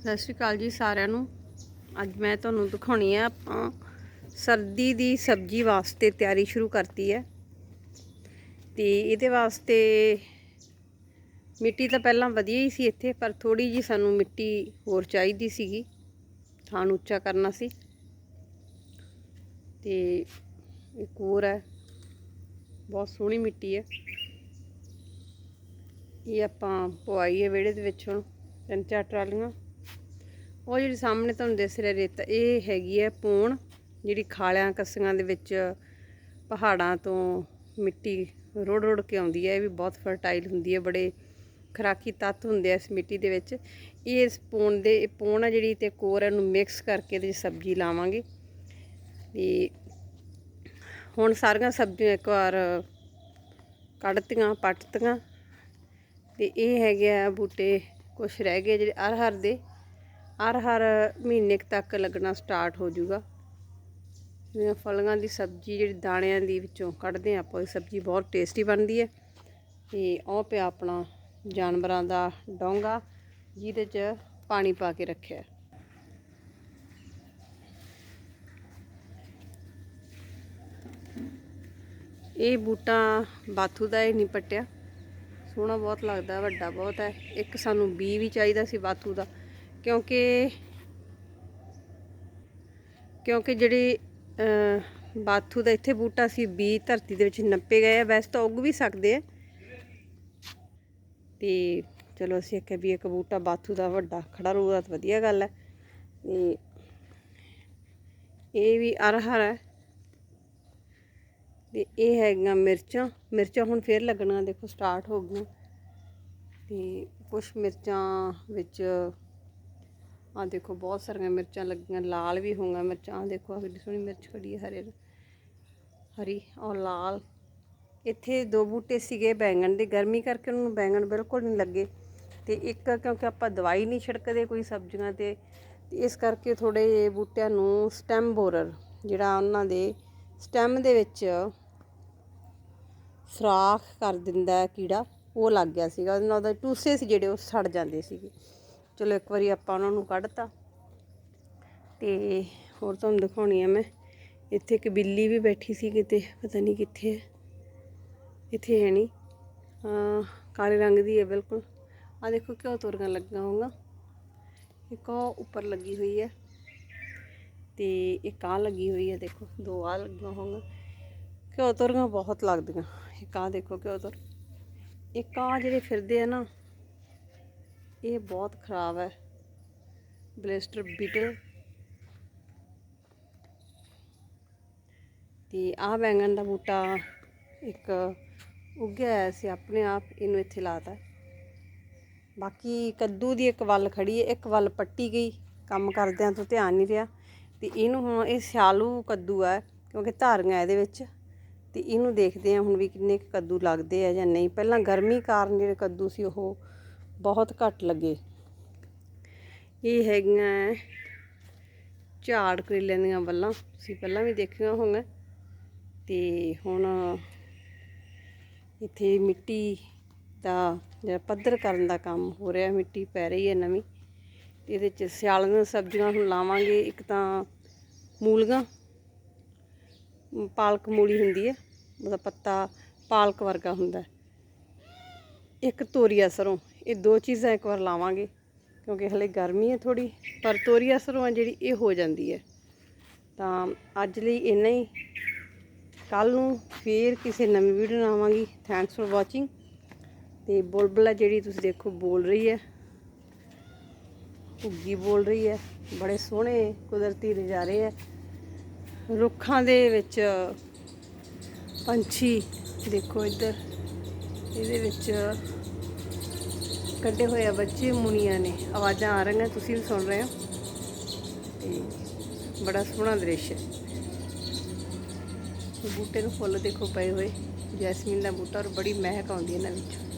ਸਤਿ ਸ਼੍ਰੀ ਅਕਾਲ ਜੀ ਸਾਰਿਆਂ ਨੂੰ। ਅੱਜ ਮੈਂ ਤੁਹਾਨੂੰ ਦਿਖਾਉਣੀ ਆ ਆਪਾਂ ਸਰਦੀ ਦੀ ਸਬਜ਼ੀ ਵਾਸਤੇ ਤਿਆਰੀ ਸ਼ੁਰੂ ਕਰਤੀ ਹੈ। ਤੇ ਇਹਦੇ ਵਾਸਤੇ ਮਿੱਟੀ ਤਾਂ ਪਹਿਲਾਂ ਵਧੀਆ ਹੀ ਸੀ ਇੱਥੇ, ਪਰ ਥੋੜੀ ਜੀ ਸਾਨੂੰ ਮਿੱਟੀ ਹੋਰ ਚਾਹੀਦੀ ਸੀਗੀ। ਥਾਂ ਉੱਚਾ ਕਰਨਾ ਸੀ। ਤੇ ਇੱਕ ਹੋਰ ਹੈ, ਬਹੁਤ ਸੋਹਣੀ ਮਿੱਟੀ ਹੈ। ਇਹ ਆਪਾਂ ਪਵਾਈ ਹੈ ਵਿਹੜੇ ਦੇ ਵਿੱਚ ਹੁਣ, ਤਿੰਨ ਚਾਰ ਟਰਾਲੀਆਂ। ਉਹ ਜਿਹੜੀ ਸਾਹਮਣੇ ਤੁਹਾਨੂੰ ਦਿਸ ਰਿਹਾ ਰੇਤਾ, ਇਹ ਹੈਗੀ ਹੈ ਪੂਣ, ਜਿਹੜੀ ਖਾਲਿਆਂ ਕੱਸੀਆਂ ਦੇ ਵਿੱਚ ਪਹਾੜਾਂ ਤੋਂ ਮਿੱਟੀ ਰੋੜ ਰੋੜ ਕੇ ਆਉਂਦੀ ਹੈ, ਇਹ ਵੀ ਬਹੁਤ ਫਰਟਾਈਲ ਹੁੰਦੀ ਹੈ, ਬੜੇ ਖਰਾਕੀ ਤੱਤ ਹੁੰਦੇ ਆ ਇਸ ਮਿੱਟੀ ਦੇ ਵਿੱਚ। ਇਹ ਇਸ ਪੂਣ ਦੇ, ਇਹ ਪੂਣ ਆ ਜਿਹੜੀ ਤੇ ਕੋਰ ਇਹਨੂੰ ਮਿਕਸ ਕਰਕੇ ਇਹਦੇ 'ਚ ਸਬਜ਼ੀ ਲਾਵਾਂਗੇ। ਤੇ ਹੁਣ ਸਾਰੀਆਂ ਸਬਜ਼ੀਆਂ ਇੱਕ ਵਾਰ ਕੱਢਤੀਆਂ, ਪੱਟਤੀਆਂ। ਤੇ ਇਹ ਹੈਗੇ ਆ ਬੂਟੇ ਕੁਛ ਰਹਿ ਗਏ ਜਿਹੜੇ ਅਰਹਰ ਦੇ। ਹਰ ਹਰ ਮਹੀਨੇ ਤੱਕ ਲੱਗਣਾ ਸਟਾਰਟ ਹੋ ਜਾਊਗਾ। ਜਿਵੇਂ ਫਲੀਆਂ ਦੀ ਸਬਜ਼ੀ ਜਿਹੜੀ ਦਾਣਿਆਂ ਦੀ ਵਿੱਚੋਂ ਕੱਢਦੇ ਆ ਆਪਾਂ, ਇਹ ਸਬਜ਼ੀ ਬਹੁਤ ਟੇਸਟੀ ਬਣਦੀ ਹੈ। ਤੇ ਉਹ ਪਿਆ ਆਪਣਾ ਜਾਨਵਰਾਂ ਦਾ ਡੋਂਗਾ, ਜਿਹਦੇ 'ਚ ਪਾਣੀ ਪਾ ਕੇ ਰੱਖਿਆ। ਇਹ ਬੂਟਾ ਬਾਥੂ ਦਾ ਹੀ ਨਹੀਂ ਪੱਟਿਆ ਸੋਹਣਾ ਬਹੁਤ ਲੱਗਦਾ, ਵੱਡਾ ਬਹੁਤ ਹੈ। ਇੱਕ ਸਾਨੂੰ ਬੀ ਵੀ ਚਾਹੀਦਾ ਸੀ ਬਾਥੂ ਦਾ। ਕਿਉਂਕਿ ਕਿਉਂਕਿ ਜਿਹੜੀ ਬਾਥੂ ਦਾ ਇੱਥੇ ਬੂਟਾ ਸੀ ਬੀ ਧਰਤੀ ਦੇ ਵਿੱਚ ਨੱਪੇ ਗਏ ਆ, ਵੈਸੇ ਤਾਂ ਉੱਗ ਵੀ ਸਕਦੇ ਆ। ਤੇ ਚਲੋ ਅਸੀਂ ਆਖਿਆ ਵੀ ਇੱਕ ਬੂਟਾ ਬਾਥੂ ਦਾ ਵੱਡਾ, ਖੜਾ ਰਹੂਗਾ ਤਾਂ ਵਧੀਆ ਗੱਲ ਹੈ ਤੇ ਇਹ ਵੀ ਅਰਹਰ ਹੈ ਤੇ ਇਹ ਹੈਗੀਆਂ ਮਿਰਚਾਂ ਮਿਰਚਾਂ ਹੁਣ ਫੇਰ ਲੱਗਣਾ ਦੇਖੋ ਸਟਾਰਟ ਹੋ ਗਈਆਂ। ਤੇ ਕੁਝ ਮਿਰਚਾਂ ਵਿੱਚ ਆ ਦੇਖੋ, ਬਹੁਤ ਸਾਰੀਆਂ ਮਿਰਚਾਂ ਲੱਗੀਆਂ, ਲਾਲ ਵੀ ਹੋਈਆਂ ਮਿਰਚਾਂ। ਆਹ ਦੇਖੋ, ਆਹ ਕਿੰਨੀ ਸੋਹਣੀ ਮਿਰਚ ਖੜੀ ਹੈ, ਹਰੇ ਹਰੀ, ਔਰ ਲਾਲ। ਇੱਥੇ ਦੋ ਬੂਟੇ ਸੀਗੇ ਬੈਂਗਣ ਦੇ। ਗਰਮੀ ਕਰਕੇ ਉਹਨਾਂ ਨੂੰ ਬੈਂਗਣ ਬਿਲਕੁਲ ਨਹੀਂ ਲੱਗੇ। ਤੇ ਇੱਕ ਕਿਉਂਕਿ ਆਪਾਂ ਦਵਾਈ ਨਹੀਂ ਛਿੜਕਦੇ ਕੋਈ ਸਬਜ਼ੀਆਂ ਤੇ ਤੇ ਇਸ ਕਰਕੇ ਥੋੜੇ ਜਿਹੇ ਬੂਟਿਆਂ ਨੂੰ ਸਟੈਮ ਬੋਰਰ, ਜਿਹੜਾ ਉਹਨਾਂ ਦੇ ਸਟੈਮ ਦੇ ਵਿੱਚ ਸਰਾਖ ਕਰ ਦਿੰਦਾ ਕੀੜਾ, ਉਹ ਲੱਗ ਗਿਆ ਸੀਗਾ। ਉਹਦੇ ਨਾਲ ਉਹਦੇ ਟੂਸੇ ਸੀ ਜਿਹੜੇ, ਉਹ ਸੜ ਜਾਂਦੇ ਸੀਗੇ। ਚਲੋ ਇੱਕ ਵਾਰੀ ਆਪਾਂ ਉਹਨਾਂ ਨੂੰ ਕੱਢਤਾ। ਤੇ ਹੋਰ ਤੁਹਾਨੂੰ ਦਿਖਾਉਣੀ ਆ ਮੈਂ। ਇੱਥੇ ਇੱਕ ਬਿੱਲੀ ਵੀ ਬੈਠੀ ਸੀ ਕਿਤੇ, ਪਤਾ ਨਹੀਂ ਕਿੱਥੇ ਹੈ। ਇੱਥੇ ਹੈ ਨਹੀਂ। ਅਹ ਕਾਲੇ ਰੰਗ ਦੀ ਹੈ, ਬਿਲਕੁਲ। ਆ ਦੇਖੋ ਕਿਉਂ ਤੁਰਗਾਂ ਲੱਗੀਆਂ ਹੋਊਗਾ ਇੱਕ ਉਹ ਉੱਪਰ ਲੱਗੀ ਹੋਈ ਹੈ। ਤੇ ਇੱਕ ਆ ਲੱਗੀ ਹੋਈ ਹੈ, ਦੇਖੋ, ਦੋ ਆ ਲੱਗੀਆਂ ਹੋਣਗੀਆਂ ਘਿਓ ਤੁਰੀਆਂ ਬਹੁਤ ਲੱਗਦੀਆਂ। ਇੱਕ ਆ ਦੇਖੋ ਘਿਓ ਤੁਰ ਇੱਕ ਆ ਜਿਹੜੇ ਫਿਰਦੇ ਆ ਨਾ ਇਹ ਬਹੁਤ ਖਰਾਬ ਹੈ। ਬਲੇਸਟਰ ਬੀਟਲ। ਤੇ ਆਹ ਬੈਂਗਣ ਦਾ ਬੂਟਾ ਇੱਕ ਉੱਗਿਆ ਹੋਇਆ ਸੀ ਆਪਣੇ ਆਪ, ਇਹਨੂੰ ਇੱਥੇ ਲਾਤਾ। ਬਾਕੀ ਕੱਦੂ ਦੀ ਇੱਕ ਵੱਲ ਖੜੀ ਹੈ, ਇੱਕ ਵੱਲ ਪੱਟੀ ਗਈ, ਕੰਮ ਕਰਦਿਆਂ ਤੋਂ ਧਿਆਨ ਨਹੀਂ ਰਿਹਾ। ਤੇ ਇਹਨੂੰ ਹੁਣ ਇਹ ਸਿਆਲੂ ਕੱਦੂ ਹੈ ਕਿਉਂਕਿ ਧਾਰੀਆਂ ਇਹਦੇ ਵਿੱਚ। ਤੇ ਇਹਨੂੰ ਦੇਖਦੇ ਆ ਹੁਣ ਵੀ ਕਿੰਨੇ ਕੁ ਕੱਦੂ ਲੱਗਦੇ ਆ ਜਾਂ ਨਹੀਂ। ਪਹਿਲਾਂ ਗਰਮੀ ਕਾਰਨ ਜਿਹੜੇ ਕੱਦੂ ਸੀ ਉਹ ਬਹੁਤ ਘੱਟ ਲੱਗੇ। ਇਹ ਹੈਗੀਆਂ ਝਾੜ ਕਰੇਲਿਆਂ ਦੀਆਂ ਵੱਲਾਂ ਤੁਸੀਂ ਪਹਿਲਾਂ ਵੀ ਦੇਖੀਆਂ ਹੋਣਗੀਆਂ। ਤੇ ਹੁਣ ਇੱਥੇ ਮਿੱਟੀ ਦਾ ਜਿਹੜਾ ਪੱਧਰ ਕਰਨ ਦਾ ਕੰਮ ਹੋ ਰਿਹਾ, ਮਿੱਟੀ ਪੈ ਰਹੀ ਹੈ ਨਵੀਂ। ਤੇ ਇਹਦੇ ਚ ਸਿਆਲਾਂ ਦੀਆਂ ਸਬਜ਼ੀਆਂ ਹੁਣ ਲਾਵਾਂਗੇ। ਇੱਕ ਤਾਂ ਮੂਲੀਆਂ ਪਾਲਕ ਮੂਲੀ ਹੁੰਦੀ ਹੈ। ਉਹਦਾ ਪੱਤਾ ਪਾਲਕ ਵਰਗਾ ਹੁੰਦਾ ਇੱਕ ਤੋਰੀਆ ਸਰੋਂ। ਇਹ ਦੋ ਚੀਜ਼ਾਂ ਇੱਕ ਵਾਰ ਲਾਵਾਂਗੇ, ਕਿਉਂਕਿ ਹਲੇ ਗਰਮੀ ਹੈ ਥੋੜੀ ਪਰ ਤੋਰੀਆ ਸਰੋਂ ਆ ਜਿਹੜੀ ਇਹ ਹੋ ਜਾਂਦੀ ਹੈ। ਤਾਂ ਅੱਜ ਲਈ ਇੰਨਾ ਹੀ। ਕੱਲ ਨੂੰ ਫੇਰ ਕਿਸੇ ਨਵੀਂ ਵੀਡੀਓ ਨਾਲ ਆਵਾਂਗੀ। ਥੈਂਕਸ ਫॉर ਵਾਚਿੰਗ ਤੇ ਬੁਲਬੁਲ ਜਿਹੜੀ ਤੁਸੀਂ ਦੇਖੋ ਬੋਲ ਰਹੀ ਹੈ। ਘੁੱਗੀ ਬੋਲ ਰਹੀ ਹੈ। ਬੜੇ ਸੋਹਣੇ ਕੁਦਰਤੀ ਨਜ਼ਾਰੇ ਹੈ। ਰੁੱਖਾਂ ਦੇ ਵਿੱਚ ਪੰਛੀ ਦੇਖੋ ਇੱਧਰ। ਇਹਦੇ ਵਿੱਚ ਕੱਢੇ ਹੋਏ ਆ ਬੱਚੇ, ਮੁਨੀਆਂ ਨੇ। ਆਵਾਜ਼ਾਂ ਆ ਰਹੀਆਂ, ਤੁਸੀਂ ਵੀ ਸੁਣ ਰਹੇ ਹੋ। ਤੇ ਬੜਾ ਸੋਹਣਾ ਦ੍ਰਿਸ਼ ਹੈ। ਬੂਟੇ ਨੂੰ ਫੁੱਲ ਦੇਖੋ ਪਏ ਹੋਏ, ਜੈਸਮੀਨ ਦਾ ਬੂਟਾ ਔਰ ਬੜੀ ਮਹਿਕ ਆਉਂਦੀ ਹੈ ਇਹਨਾਂ ਵਿੱਚ।